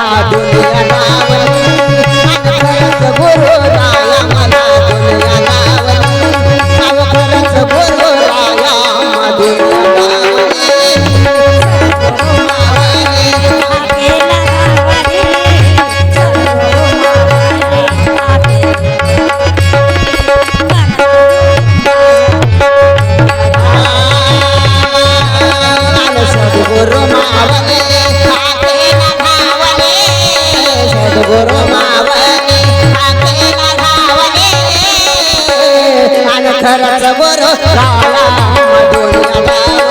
मला दुनिया आणि खरंच झाला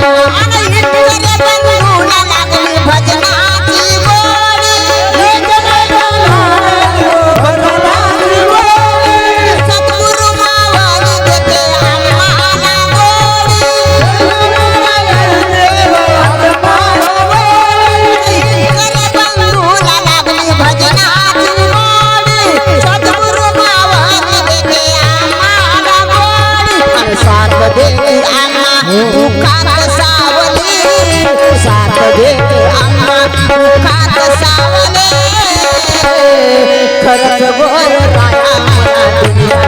Oh, गोर राया